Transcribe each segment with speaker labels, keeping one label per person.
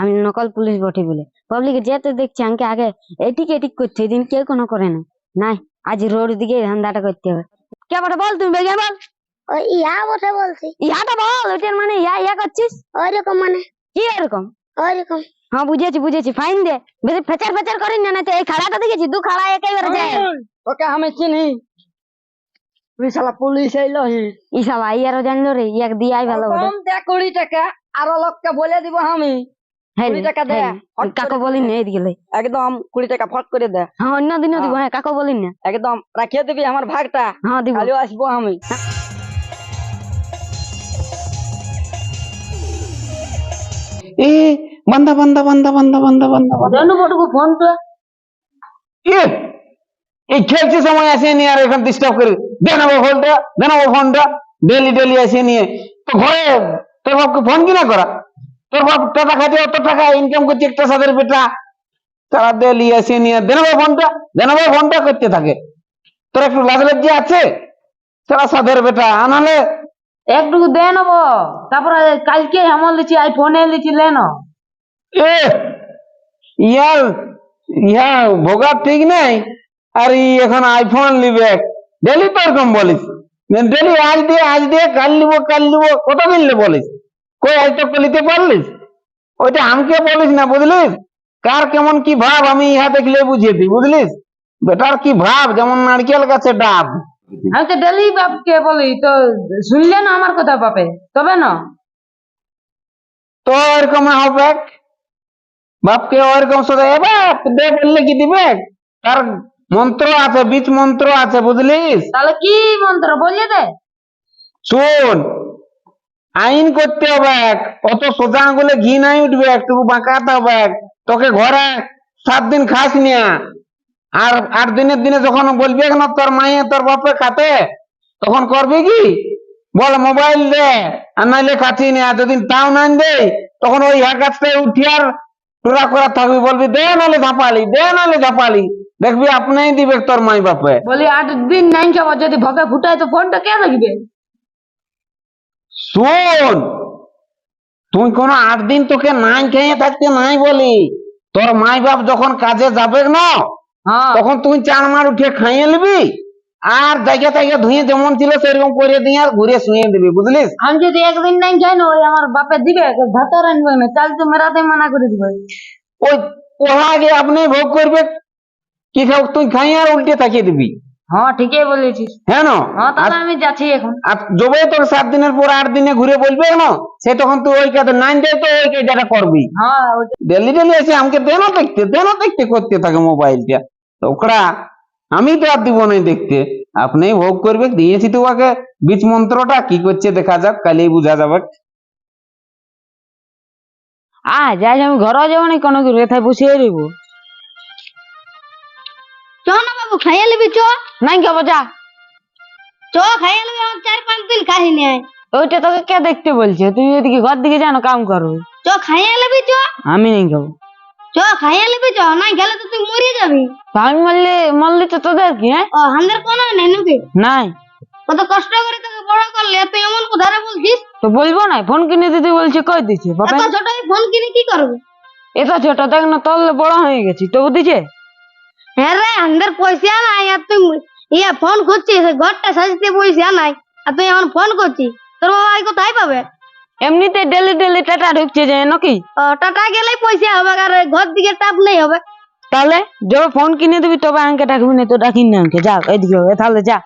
Speaker 1: আমি নকল পুলিশ বটি বলে। পাবলিকে যেতে দেখছি আগে করছে এদিন কেউ কোনো করে না। নাই আজ রোড দিকে ধান্দাটা করতে হবে। কে বটে বল তুমি বেগে বল।
Speaker 2: ইয়া বটে বলছি।
Speaker 1: ইয়াটা বল ওইটার মানে ইয়া ইয়া করছিস?
Speaker 2: ওইরকম মানে।
Speaker 1: কি এরকম?
Speaker 2: ওই রকম
Speaker 1: হ্যাঁ বুঝেছি বুঝেছি ফাইন দে বেশি ফেচার ফেচার করিস না না তো এই খাড়াটা দেখেছি দু খাড়া একেবারে যায়
Speaker 3: তোকে আমি চিনি তুই শালা পুলিশ এলো
Speaker 1: ই সব আই আরও জানলো রে ইয়াক দিয়াই ভালো হবে
Speaker 3: কম দে কুড়ি টাকা আরও লোককে বলে দিব আমি
Speaker 1: হ্যাঁ
Speaker 3: কুড়ি টাকা দে। হট
Speaker 1: কাকু বলিন না এদিকে লই।
Speaker 3: একদম কুড়ি টাকা ফট করে দে
Speaker 1: হ্যাঁ অন্য দিনও দিব হ্যাঁ কাকু বলিন না
Speaker 3: একদম রাখিয়ে দিবি আমার ভাগটা
Speaker 1: হ্যাঁ দিব
Speaker 3: কালিও আসব আমি
Speaker 4: এ বান্দা বান্দা বান্দা বান্দা বান্দা বান্দা
Speaker 3: জানো বটুকু ফোন তো।
Speaker 4: এ এই খেলছে সময় আসে নিয়ে আর এখন ডিস্টার্ব করে। দে নেব ফোনটা দে নেব ফোনটা। ডেলি ডেলি আসে নিয়ে তো ঘরে তোর বাপকে ফোন কিনা করা? তোর বাপ টাকা খাতে অত টাকা ইনকাম করছে একটা সাদের বেটা। তারা ডেলি আসে নিয়ে দে নেব ফোনটা দে নেব ফোনটা করতে থাকে। তোর একটু লাজ লজ্জা আছে? সারা সাদের বেটা আনালে
Speaker 5: একটু দে নেব। তারপরে কালকে এমন লিচি আইফোনে লিচি লেন
Speaker 4: ইয়ার ইয়া ভোগা ঠিক নাই। আর ই এখন আইফোন নিবে। ডেলি তো এরকম বলিস ডেলি আজ দিয়ে আজ দিয়ে কাল নিব কাল নিব কতদিন লে বলিস? কই আজ তো কলিতে পারলিস ওইটা আমাকে বলিস না বুঝলিস? কার কেমন কি ভাব আমি ইহা দেখলে বুঝিয়ে দিই বুঝলিস? বেটার কি ভাব যেমন নারকেল গাছে ডাব।
Speaker 5: আমি তো ডেলি বাপকে বলি তো শুনলে না আমার কথা বাপে তবে না?
Speaker 4: তো এরকম হবে বাপকে ওরকম সোজা এ বাপ দে বললে কি দিবে? তার মন্ত্র আছে বীজ মন্ত্র আছে বুঝলিস?
Speaker 5: তাহলে কি মন্ত্র? বলিয়ে দে।
Speaker 4: শোন আইন করতে হবে অত সোজা আঙুলে ঘি নাই উঠবে একটু বাঁকাতে হবে তোকে ঘরে সাত দিন খাস নিয়া। আর আট দিনের দিনে যখন বলবি না তোর মায়ে তোর বাপে খাতে তখন করবি কি? বল মোবাইল দে আর নাইলে খাচ্ছি না। যদি তাও নাই দে তখন ওই হ্যাঁ গাছটায় উঠি আর টোরা করা থাকবি বলবি দে নাহলে ঝাপালি দে নাহলে ঝাপালি। দেখবি আপনিই দিবে তোর মাই বাপে
Speaker 5: বলি আট দিন নাইন যাব যদি ভগে ফুটায় তো ফোনটা কে দেখবে
Speaker 4: শোন তুই কোন আট দিন তোকে নাই খেয়ে থাকতে নাই বলি। তোর মাই বাপ যখন কাজে যাবে না
Speaker 5: হ্যাঁ।
Speaker 4: তখন তুই চার মার উঠে খাইয়ে নিবি? আর জায়গা জায়গা ধুয়ে যেমন ছিল সেরকম করে দিয়ে আর ঘুরে শুয়ে দিবি বুঝলিস?
Speaker 5: আমি যদি একদিন নাই যাই না ওই আমার বাপে দিবে ভাতর আনবে না চাল তো মেরাতে মানা করে দিবে।
Speaker 4: ওই ওরা আগে আপনি ভোগ করবে কি খাও তুই খাই আর উল্টে তাকিয়ে দিবি।
Speaker 5: হ্যাঁ ঠিকই বলেছিস।
Speaker 4: হ্যাঁ না?
Speaker 5: হ্যাঁ তাহলে আমি যাচ্ছি এখন।
Speaker 4: আর যবে তোর সাত দিনের পর আট দিনে ঘুরে বলবে না সে তখন তুই ওই কাজে নাইন দেয় তো ওই কাজটা করবি।
Speaker 5: হ্যাঁ
Speaker 4: ডেলি ডেলি এসে আমাকে দেন দেখতে দেন দেখতে করতে থাকে মোবাইলটা। তো ওকরা আমি তো আর দিব না দেখতে। আপনি ভোগ করবে দিয়েছি তো ওকে বীজ মন্ত্রটা কি করছে দেখা যাক কালি বুঝা যাবে।
Speaker 5: আ যাই আমি ঘরে যাব না কোনো কি রেথায় বসিয়ে রইব
Speaker 2: চ না বাবু খাইয়ে নিবি চ।
Speaker 5: নাই খাব যা।
Speaker 2: চ খাইয়ে আমার চার পাঁচ দিন খাই নি
Speaker 5: ওইটা তোকে কে দেখতে বলছে? তুই ওইদিকে ঘর দিকে জানো কাম করো।
Speaker 2: চ খাইয়ে নিবি চ।
Speaker 5: আমি নাই খাব।
Speaker 2: চ খাইয়ে তো তুই মরে যাবি।
Speaker 5: আমি মরলে মরলে তো তোদের কি হ্যাঁ?
Speaker 2: ও আমাদের কোনো নেই নাকি?
Speaker 5: নাই।
Speaker 2: কত কষ্ট করে তোকে বড় করলে তুই এমন কোথায় বলছিস?
Speaker 5: তো বলব না ফোন কিনে দিতে বলছে কই দিছে? বাবা
Speaker 2: এত ছোট ফোন কিনে কি করবি?
Speaker 5: এটা ছোট দেখ না বড় হয়ে গেছি তবু দিছে
Speaker 2: হ্যাঁ রে আমাদের পয়সা নাই আর তুই ইয়া ফোন করছিস ঘরটা সাজতে পয়সা নাই। আর তুই এখন ফোন করছিস তোর বাবা কোথায় পাবে।
Speaker 5: এমনিতে ডেলি ডেলি টাটা ঢুকছে যে নাকি?
Speaker 2: টাটা গেলেই পয়সা হবে আর ঘর দিকে টাপ নেই হবে।
Speaker 5: তাহলে যবে ফোন কিনে দিবি তবে আমাকে ডাকবি না তো ডাকিন না আমাকে যা এদিকে হবে, তাহলে যা।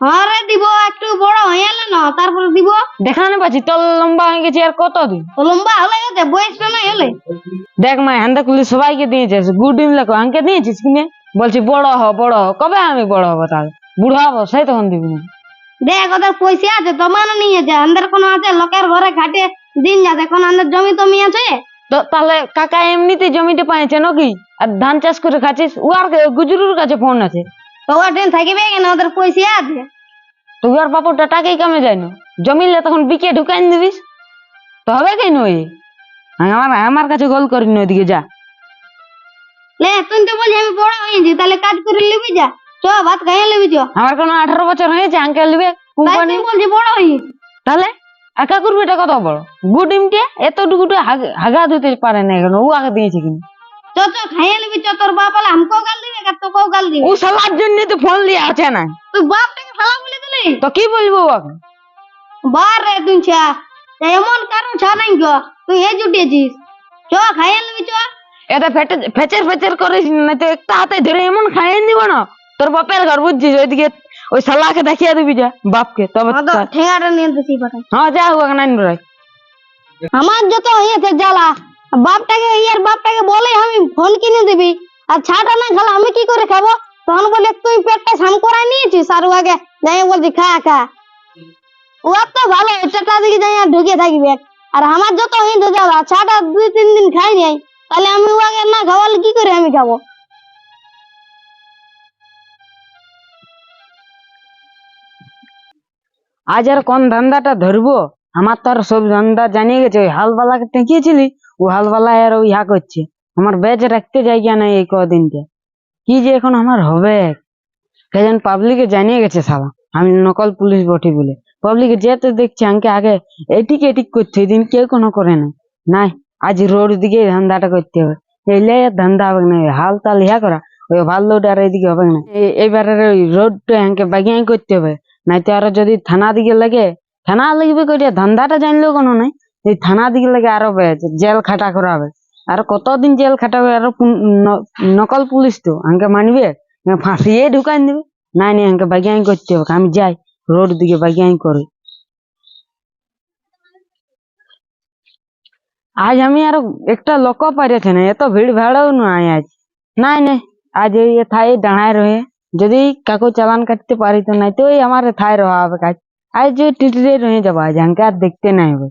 Speaker 2: হ্যাঁ রে দিব একটু বড় হয়ে এলে না তারপরে দিব।
Speaker 5: দেখানে পাচ্ছি তোর লম্বা হয়ে গেছে আর কত দিন?
Speaker 2: লম্বা হলে গেছে বয়সটা নাই হলে
Speaker 5: দেখ মা হ্যান্ডা কুলি সবাইকে দিয়েছে গুড ডিম লেখো আমাকে দিয়েছিস কিনে? বলছি বড় হ বড় হ কবে আমি বড় হব তাহলে? বুড়ো হব সেই তখন দিবি না।
Speaker 2: দেখ ওদের পয়সা আছে নিয়েছে আমাদের কোনো আছে লোকের ঘরে ঘাটে দিন যাচ্ছে কোন আমাদের জমি টমি আছে?
Speaker 5: তো তাহলে কাকা এমনিতে জমিতে পাইছে নাকি? আর ধান চাষ করে খাচ্ছিস? ও আর গুজরুর কাছে ফোন আছে।
Speaker 2: তো ওর ট্রেন থাকবে কেন? ওদের পয়সা আছে।
Speaker 5: তো আর বাপুরটা টাকাই কামে যায় না। জমিলে তখন বিকে ঢুকাই দিবিস তো হবে কেন ওই আমার আমার কাছে গোল করিনি ওইদিকে যা।
Speaker 2: লে তুই তো বলছি আমি বড় হয়েছি তাহলে কাজ করে নিবি যা। চ ভাত খাইয়ে নিবি চ
Speaker 5: আমার কোনো আঠারো বছর হয়েছে আঙ্কেল নিবে
Speaker 2: তাই
Speaker 5: কোম্পানি
Speaker 2: বলছি বড় হয়েছি
Speaker 5: তাহলে একা করবি এটা কত বড়? গুডিমকে এতটুকু হাগা দিতে পারে না এখন ও আগে দিয়েছে কিন্তু।
Speaker 2: চ চ খাইয়ে নিবি চ তোর বাপ আলা আমকেও গাল দিবে আর তোকেও গাল দিবে।
Speaker 5: ও সালার জন্য তো ফোন দিয়ে আছে না।
Speaker 2: তুই বাপটাকে শালা বলে দিলি?
Speaker 5: তো কি বলব ওকে
Speaker 2: বার রে তুই তা এমন কারণ ছা নাই গো তুই হে জুটিয়েছিস চ খাইয়ে নিবি চ
Speaker 5: এটা ফেটে ফেচের ফেচের করিস না তো একটা হাতে ধরে এমন খাইয়ে দিব না। তোর বাপের ঘর বুঝছিস? ওইদিকে ওই শালাকে দেখিয়ে দিবি যা বাপকে। তবে
Speaker 2: অত
Speaker 5: তার-
Speaker 2: ঠেঙ্গাটা নিয়ে দিছি পাঠাই
Speaker 5: হ্যাঁ যা হোক নাই রাখ
Speaker 2: আমার যত হয়েছে জ্বালা বাপটাকে ইয়ার বাপটাকে বলে আমি ফোন কিনে দিবি। আর ছাটা না খালা আমি কি করে খাব? তখন বলে তুই পেটটা সাম করাই নিয়েছিস? আর আগে যাই বলছি খা খা। ও তো ভালো চারটা দিকে যাই আর ঢুকে থাকবে আর আমার যত হয়েছে জ্বালা ছাটা দুই তিন দিন খাই নাই। তাহলে আমি ওকে না খাওয়ালে কি করে আমি খাব?
Speaker 5: আজ আর কোন ধান্দাটা ধরবো? আমার তো আর সব ধান্দা জানিয়ে গেছে। ওই হালবালাকে টেকিয়েছিলি ও হালবালা আর ইয়া করছে। আমার বেচ রাখতে জায়গা নাই এই কদিনকে। কি যে এখন আমার হবে? কেজন পাবলিকে জানিয়ে গেছে সালা আমি নকল পুলিশ বটি বলে। পাবলিকে যেতে দেখছে, আমাকে আগে এটিক এটিক করছে। ওই দিন কেউ কোনো করে না। নাই, আজ রোড দিকে ধান্দাটা করতে হবে। এলে ধান্দা হবে না। হাল তাল ইহা করা। ওই ভালো লোড আর এইদিকে হবে না। এই- এইবারের ওই রোডটা আমাকে বাগিয়াই করতে হবে। নাই তো আরও যদি থানা দিকে লাগে, থানা লাগবে কইটা ধান্দাটা জানলেও কোনো নাই, এই থানা দিকে লাগে আরও বেশ জেল খাটা করা হবে আর কতদিন জেল খাটাবে আরও নকল পুলিশ তো আমাকে মানবে? ফাঁসিয়ে ঢুকাই দেবে। নাই নাই আমাকে বাগিয়াই করতে হবে, আমি যাই, রোড দিকে বাগিয়াই করি। আজ আমি আর একটা লোক পাইরেছে না এত ভিড় ভাড়ও নাই আজ। নাই নাই, আজ এই থাই দাঁড়ায় রয়ে। যদি কাকু চালান কাটতে পারি তো নাই তো ওই আমার থাই রহা হবে কাজ। আজ যে টিটিতে রয়ে যাব, আজ আমাকে আর দেখতে নাই হবে।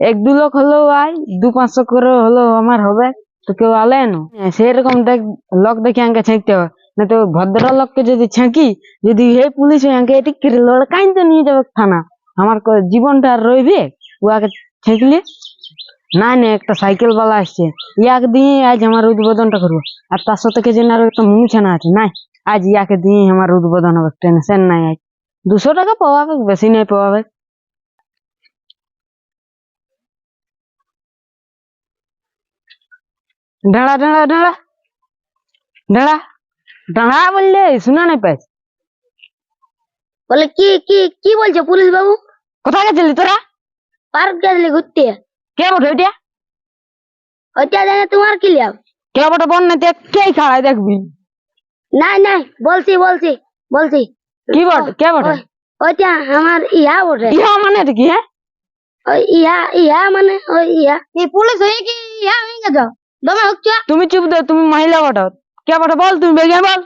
Speaker 5: এক দু লোক হলেও আয়, দু পাঁচশো করে হলেও আমার হবে, তো কেউ আলে না? সেরকম দেখ, লোক দেখে আমাকে ছেঁকতে হবে। না তো ভদ্র লোককে যদি ছেঁকি, যদি হে পুলিশ হয়ে আমাকে এটি লড়কাই তো নিয়ে যাবে থানা। আমার জীবনটা আর রইবে? ও আগে ছেঁকলে? না না, একটা সাইকেল বালা আসছে। ইয়াকে দিয়ে আজ আমার উদ্বোধনটা করব। আর তার সাথে কে যেন আরও একটা মুছানা আছে, নাই। আজ ইয়াকে দিয়ে আমার উদ্বোধন হবে। টেনশন নাই আজ দুশো টাকা পাওয়াবে বেশি নাই পাওয়াবে ডাঁড়া ডাঁড়া ডাঁড়া ডাঁড়া ডাঁড়া বললে শোনা নাই পাই।
Speaker 2: বলে কি কি কি বলছে পুলিশ বাবু
Speaker 5: কোথায় গেছিলি তোরা?
Speaker 2: পার্ক গেছিলি ঘুরতে।
Speaker 5: কে বটে ওইটা?
Speaker 2: ওইটা জানে তোমার কি লিয়াও
Speaker 5: কে বটে বন না কে খাড়াই দেখবি?
Speaker 2: নাই নাই বলছি বলছি বলছি।
Speaker 5: কি বটে? কে বটে?
Speaker 2: ওইটা আমার ইহা বটে।
Speaker 5: ইহা মানে কি হ্যাঁ
Speaker 2: ওই ইহা ইহা মানে ওই ইহা এই পুলিশ হয়ে কি ইহা হয়ে গেছ? দমে হচ্ছে
Speaker 5: তুমি চুপ দে তুমি মহিলা বটো। কে বটে বল তুমি বেগে বল।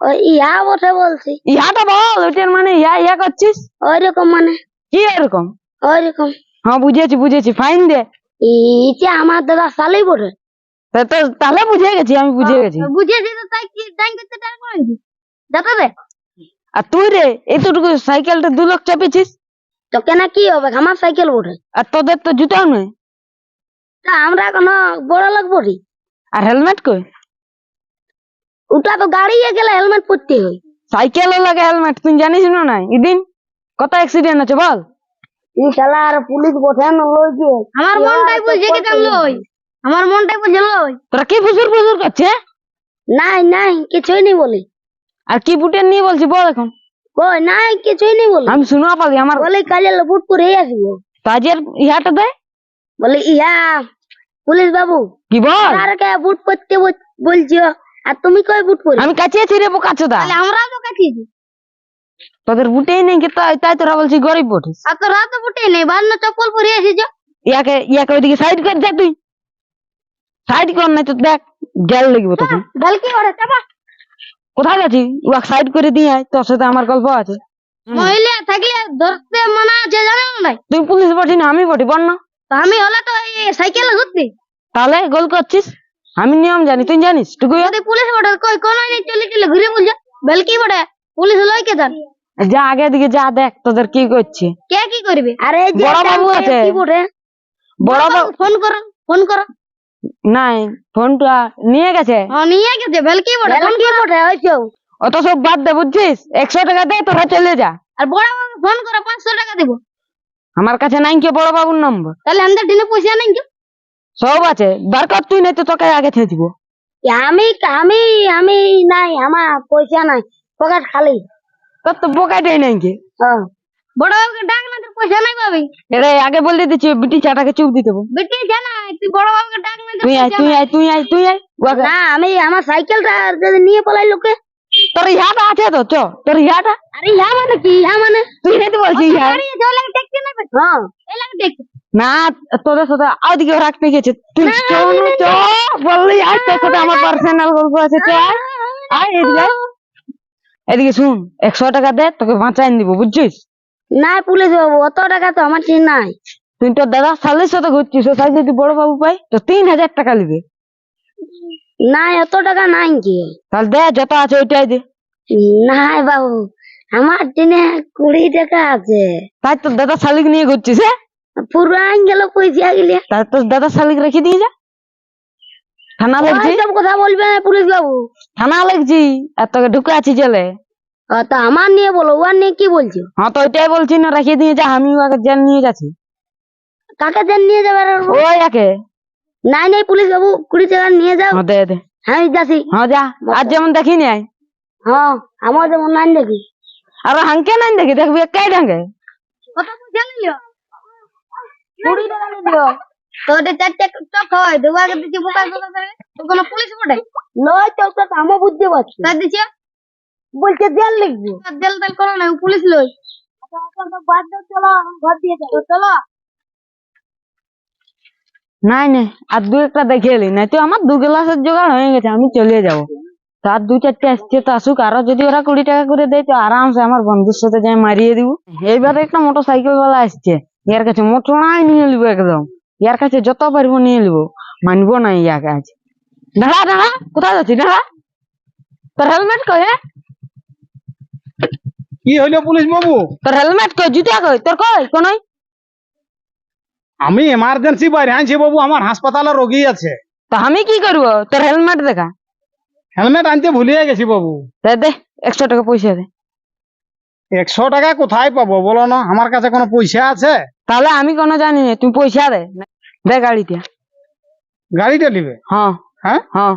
Speaker 2: ওই ইহা বটে বলছি।
Speaker 5: ইহাটা বল ওইটার মানে ইয়া ইয়া করছিস?
Speaker 2: ওই রকম মানে।
Speaker 5: কি এরকম
Speaker 2: ওই রকম
Speaker 5: হ্যাঁ বুঝেছি বুঝেছি ফাইন দে।
Speaker 2: ইটা আমার দাদা সালেই বটে।
Speaker 5: তা- তো তাহলে বুঝে গেছি আমি বুঝে গেছি।
Speaker 2: তো তাই কি টাইম করতে টাইম করেছি যাতে রে
Speaker 5: আর তুই রে এতটুকু সাইকেলটা দু লোক চাপেছিস
Speaker 2: তো কেন কি হবে আমার সাইকেল বটে।
Speaker 5: আর তোদের তো জুতাও নয়।
Speaker 2: তা আমরা কোনো বড় লোক
Speaker 5: আর হেলমেট কই?
Speaker 2: ওটা তো গাড়িয়ে গেলে হেলমেট পরতে হয়।
Speaker 5: সাইকেলও লাগে হেলমেট তুই জানিস না নাই? এদিন কত অ্যাক্সিডেন্ট আছে বল।
Speaker 2: ই শালা আর পুলিশ বটে না লইছে আমার মনটাই কি জান লই। আমার মনটাই লই
Speaker 5: তোরা কি ফুসুর ফুসুর করছে
Speaker 2: নাই নাই কিছুই নেই বলি।
Speaker 5: আর কি বুটে নিয়ে বলছি বল এখন।
Speaker 2: কই নাই কিছুই নেই বলি।
Speaker 5: আমি শুনা পালি আমার
Speaker 2: বলে কাজে বুট করে আসিব।
Speaker 5: কাজের ইহাটা দে।
Speaker 2: বলে ইয়া পুলিশ বাবু।
Speaker 5: কি বল?
Speaker 2: আর কে বুট করতে বল- বলছো? আর তুমি কই বুট পরে
Speaker 5: আমি কাছেছি রে বোকা চোদা।
Speaker 2: তাহলে আমরা তো কাটিয়েছি
Speaker 5: তোদের বুটেই নেই কি তাই তাই তোরা বলছি গরিব বটিস
Speaker 2: আর তোরা তো রাত বুটে নেই বার না চপ্পল পরে এসেছ
Speaker 5: ইয়াকে ইয়াকে ওইদিকে সাইড করে যা তুই। সাইড কর নাই তো দেখ জেল লাগবে তখন
Speaker 2: ঢালকি ওরে চাপা।
Speaker 5: কোথায় গেছি? ওয়াক সাইড করে দিয়ে আয় তোর সাথে আমার গল্প আছে।
Speaker 2: মহিলা থাকলে ধরতে মানা আছে জানো না
Speaker 5: তুই পুলিশ বটি না আমি বটি বল না
Speaker 2: তো আমি হলে তো এই সাইকেল ঘুরতি
Speaker 5: তাহলে গোল করছিস? আমি নিয়ম জানি তুই জানিস টুকু
Speaker 2: যদি পুলিশ বটে কই কোন নেই চলে চলে ঘুরে বলছো বেলকি বটে? পুলিশ লই কে জান
Speaker 5: যা আগে দিকে যা দেখ তোদের কি করছে।
Speaker 2: কে কি করবে? আরে
Speaker 5: বড় বাবু আছে।
Speaker 2: কি বটে?
Speaker 5: বড় বাবু
Speaker 2: ফোন করো ফোন করো।
Speaker 5: নাই ফোনটা নিয়ে গেছে।
Speaker 2: নিয়ে গেছে ভেলকি বটে ফোন
Speaker 1: কি বটে হইছো
Speaker 5: অত সব বাদ দে বুঝছিস? একশো টাকা দে তোরা চলে যা।
Speaker 2: আর বড় বাবুকে ফোন করে পাঁচশো টাকা দিব।
Speaker 5: আমার কাছে নাই কে বড় বাবুর নম্বর?
Speaker 2: তাহলে আমাদের দিনে পয়সা নাই কি
Speaker 5: সব আছে বার কর তুই নাই তো তোকে আগে থেকে দিব।
Speaker 1: আমি আমি আমি নাই আমার পয়সা নাই পকেট খালি।
Speaker 5: তোর তো বোকাটাই নাই কে?
Speaker 1: হ্যাঁ
Speaker 2: বড় বাবুকে ডাক না তোর পয়সা নাই পাবি
Speaker 5: এরে আগে বলে দিচ্ছি বিটি চাটাকে চুপ দিতে
Speaker 2: জানা তুই বড় বাবুকে ডাক না
Speaker 5: তুই আয় তুই আয় তুই আয় তুই আয়।
Speaker 1: না আমি আমার সাইকেলটা যদি নিয়ে পলাই লোকে?
Speaker 5: তোর ইহাটা আছে তো চ তোর ইহাটা
Speaker 1: আরে ইহা মানে কি? ইহা মানে?
Speaker 5: তুই নাই তো বলছিস ইহা।
Speaker 2: গাড়ি আছে, লাগে ট্যাক্সি নেবে
Speaker 1: হ্যাঁ।
Speaker 2: লাগে
Speaker 5: না তোদের সাথে রাখতে গেছে তুই চ চ বললি আয় তোর সাথে আমার পার্সোনাল গল্প আছে চ। আয় এদিকে এদিকে শুন একশো টাকা দে তোকে বাঁচাই দিব বুঝছিস?
Speaker 1: নাই পুলিশ বাবু অত টাকা তো আমার ঠিক নাই।
Speaker 5: তুই তোর দাদা সালের সাথে ঘুরছিস ও যদি বড় বাবু পাই তো তিন হাজার টাকা নিবে।
Speaker 1: নাই অত টাকা নাই কি?
Speaker 5: তাহলে দে যত আছে ওইটাই দে।
Speaker 1: নাই বাবু আমার দিনে কুড়ি টাকা আছে।
Speaker 5: তাই তোর দাদা শালিক নিয়ে ঘুরছিস হ্যাঁ?
Speaker 1: পুরো গেল পয়সা গেলে
Speaker 5: তাই তোর দাদা শালিক রেখে দিয়ে যা। থানা লাগছি।
Speaker 1: কথা বলবে না পুলিশ বাবু।
Speaker 5: থানা লাগছি আর তোকে ঢুকে আছি জেলে।
Speaker 1: তা আমার নিয়ে বলো ওর নিয়ে কি বলছো?
Speaker 5: হ্যাঁ তো ওইটাই বলছি না রেখে দিয়ে যা আমি ওকে জেল নিয়ে যাচ্ছি
Speaker 1: কাকে দেন নিয়ে যাবে
Speaker 5: ওই একে।
Speaker 1: নাই নাই পুলিশ বাবু কুড়ি টাকা নিয়ে যাও।
Speaker 5: হ্যাঁ দে দে।
Speaker 1: আমি যাচ্ছি।
Speaker 5: হ্যাঁ যা। আজ যেমন দেখিনি আয়।
Speaker 1: হ্যাঁ আমার যেমন নাই দেখি।
Speaker 5: আর হাঙ্কে নাই দেখি? দেখবি একাই ঢাঙ্গে
Speaker 2: কত নিল?
Speaker 1: কুড়ি টাকা নিয়ে দিও।
Speaker 2: তো ওটা চারটে চক হয় দুবাকে দিচ্ছি বোকা বোকা করে। তো কোনো পুলিশ বটে?
Speaker 1: নয় তো ওটা তো আমি বুঝতে পারছি
Speaker 2: তার দিচ্ছে।
Speaker 1: বলছে জেল লিখব।
Speaker 2: জেল তেল করো না পুলিশ লই।
Speaker 1: বাদ দাও চলো আমি ঘর দিয়ে যাব
Speaker 2: চলো।
Speaker 5: নাই নাই আর দু একটা দেখে এলি। নাই তো আমার দু গ্লাসের জোগাড় হয়ে গেছে আমি চলে যাব। তার দু চারটে আসছে তো আসুক। আরও যদি ওরা কুড়ি টাকা করে দেয় তো আরামসে আমার বন্ধুর সাথে যাই মারিয়ে দিব। এইবারে একটা মোটর সাইকেল ওয়ালা আসছে। ইয়ার কাছে মোটরাই নিয়ে নিবো একদম। ইয়ার কাছে যত পারব নিয়ে নিবো। মানবো না ইয়ার কাছে। দাঁড়া দাঁড়া কোথায় যাচ্ছি দাঁড়া। তোর হেলমেট কই হ্যাঁ?
Speaker 4: কি হইল পুলিশ বাবু?
Speaker 5: তোর হেলমেট কই? জুতা কই? তোর কই? কোনই?
Speaker 4: আমি এমার্জেন্সি বাইরে আনছি বাবু আমার হাসপাতালে রোগী আছে।
Speaker 5: তো আমি কি করব? তোর হেলমেট দেখা।
Speaker 4: হেলমেট আনতে ভুলিয়ে গেছি বাবু।
Speaker 5: দে দে একশো টাকা পয়সা দে।
Speaker 4: একশো টাকা কোথায় পাবো বলো না? আমার কাছে কোনো পয়সা আছে?
Speaker 5: তাহলে আমি কোনো জানি না তুই পয়সা দে। দে গাড়িতে।
Speaker 4: গাড়িটা নিবে?
Speaker 5: হ্যাঁ।
Speaker 4: হ্যাঁ?
Speaker 5: হ্যাঁ।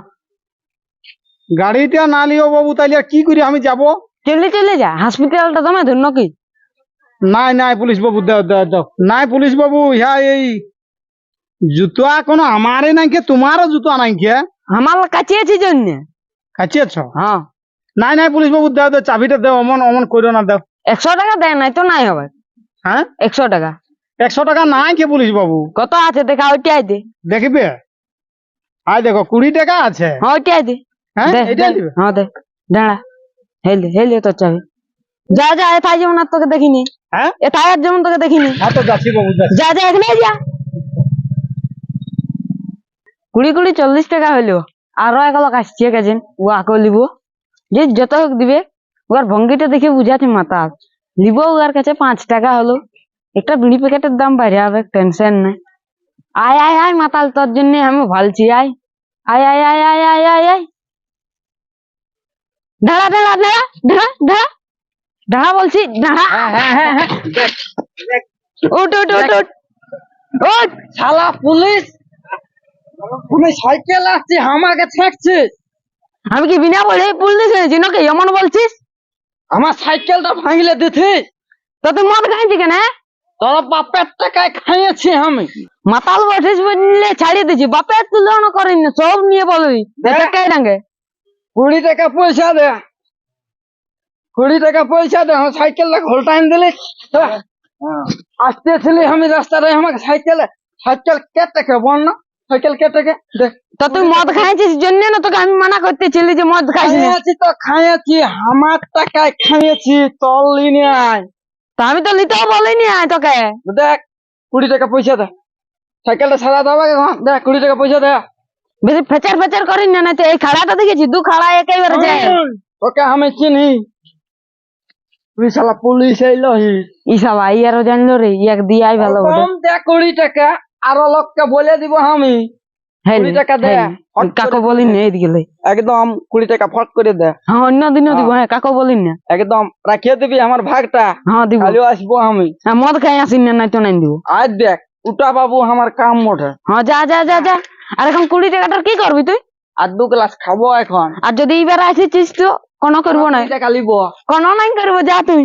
Speaker 4: গাড়িটা না লিও বাবু তাইলে কি করি? আমি যাব?
Speaker 5: চলে চলে যা। হসপিটালটা তোমার ধন্য কি?
Speaker 4: নাই নাই পুলিশ বাবু নাই পুলিশ বাবু ইহা এই জুতা কোনো আমারে নাই কে তোমারও জুতা নাই কে
Speaker 5: আমার কাছে আছে জন্য।
Speaker 4: কাচিয়েছ
Speaker 5: হ্যাঁ।
Speaker 4: নাই নাই পুলিশ বাবু দাও দাও চাবিটা দাও অমন অমন করো না দাও।
Speaker 5: একশো টাকা দেয় নাই তো নাই হবে।
Speaker 4: হ্যাঁ?
Speaker 5: একশো টাকা।
Speaker 4: একশো টাকা নাই কে পুলিশ বাবু।
Speaker 5: কত আছে দেখা ওইটাই দে।
Speaker 4: দেখবে? আয় দেখো কুড়ি টাকা আছে।
Speaker 5: হ্যাঁ ওইটাই দে।
Speaker 4: হ্যাঁ এটা। দিবে?
Speaker 5: হ্যাঁ দে। দাঁড়া। হেলে হেলে তোর চাবি। যা যা এথায় যেমন আর তোকে দেখিনি।
Speaker 4: হ্যাঁ?
Speaker 5: আর যেমন তোকে দেখিনি।
Speaker 4: হ্যাঁ তো যাচ্ছি বাবু
Speaker 5: যা যা এখানে যা। কুড়ি কুড়ি চল্লিশ টাকা হইল। আরও এক লোক আসছে গেছেন ও আকে লিব। যে যত হোক দিবে ওর ভঙ্গিটা দেখে বুঝাচ্ছে মাথা। লিব ওর কাছে পাঁচ টাকা হলো। একটা বিড়ি প্যাকেটের দাম বাইরে হবে টেনশন নাই। আয় আয় আয় মাতাল তোর জন্য আমি ভালছি আয়। আয় আয় আয় আয় আয় আয় আয়। দাঁড়া দাঁড়া দাঁড়া দাঁড়া দাঁড়া দাঁড়া বলছি দাঁড়া উঠ উঠ উঠ উঠ। উঠ।
Speaker 3: শালা পুলিশ তুমি সাইকেল আসছে আমাকে ছেঁকছে।
Speaker 5: আমি কি বিনা বলে পুলিশ এনেছি নাকি? এমন বলছিস?
Speaker 3: আমার সাইকেলটা ভাঙলে দিতে
Speaker 5: তো তুই মদ খাইছি কেন হ্যাঁ?
Speaker 3: তোর বাপের টাকায় খাইয়েছি আমি।
Speaker 5: মাতাল বসিস বললে ছাড়িয়ে দিছি বাপের তুলনা করেন না সব নিয়ে বলবি। কে ডাঙ্গে
Speaker 3: কুড়ি টাকা পয়সা দে। কুড়ি টাকা পয়সা দে আমার সাইকেলটা ঘোলটাইন দিলি। আসতেছিলি আমি রাস্তায় আমাকে সাইকেল সাইকেল কে টাকা বল না? সাইকেল কে? টাকা দেখ
Speaker 5: তো তুই মদ খাইছিস জন্য না তোকে আমি মানা করতেছিলি যে মদ
Speaker 3: খাইয়েছি তো খাইয়েছি। আমার টাকায় খাইয়েছি তোর লিনে আয়।
Speaker 5: তো আমি তো নিতেও বলিনি তোকে।
Speaker 3: দেখ কুড়ি টাকা পয়সা দে। সাইকেলটা সারা দেবে দেখ কুড়ি টাকা পয়সা দে।
Speaker 5: বেশি ফেচার ফেচার করিস না না এই খাড়াটা দেখেছি দু খাড়া একেবারে যায়।
Speaker 3: তোকে আমি চিনি। তুই শালা পুলিশ এইলো হি।
Speaker 5: ইসব আই আরও জানলো রে ইয়াক দিয়ে আই ভালো হবে
Speaker 3: কম দে কুড়ি টাকা আরও লোককে বলে দিব আমি।
Speaker 5: হ্যাঁ
Speaker 3: কুড়ি টাকা দে
Speaker 5: কাকো বলিন না লই।
Speaker 3: একদম কুড়ি টাকা ফট করে দে।
Speaker 5: হ্যাঁ অন্য দিনও দিব
Speaker 3: হ্যাঁ।
Speaker 5: হ্যাঁ কাকো বলিন। না
Speaker 3: একদম রাখিয়ে দিবি আমার ভাগটা।
Speaker 5: হ্যাঁ দিব।
Speaker 3: কালিও আসব আমি।
Speaker 5: হ্যাঁ, মদ খাই আসিন না নাই তো নাই দিব।
Speaker 3: আজ দেখ উটা বাবু আমার কাম মোটে।
Speaker 5: হ্যাঁ যা যা যা যা। আর এখন কুড়ি টাকাটার কি করবি তুই?
Speaker 3: আর দু গ্লাস খাব এখন।
Speaker 5: আর যদি এবার আসিছিস তো কোনো করব না।
Speaker 3: টাকা লিব।
Speaker 5: কোনো নাই করব যা তুই।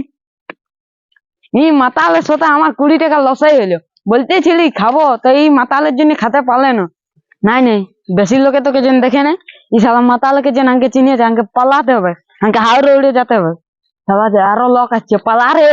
Speaker 5: এই মাতালের সাথে আমার কুড়ি টাকা লসাই হইল। বলতেছিলি খাব। তো এই মাতালের জন্য খাতে পারলে না। নাই নাই। বেশি লোকে তোকে যেন দেখে না। এই সালা মাতালকে যেন আঙ্কে চিনিয়েছে আঙ্কে পালাতে হবে। আঙ্কে হাওড়ে উড়ে যেতে হবে। সালা যে আরও লোক আসছে পালা রে।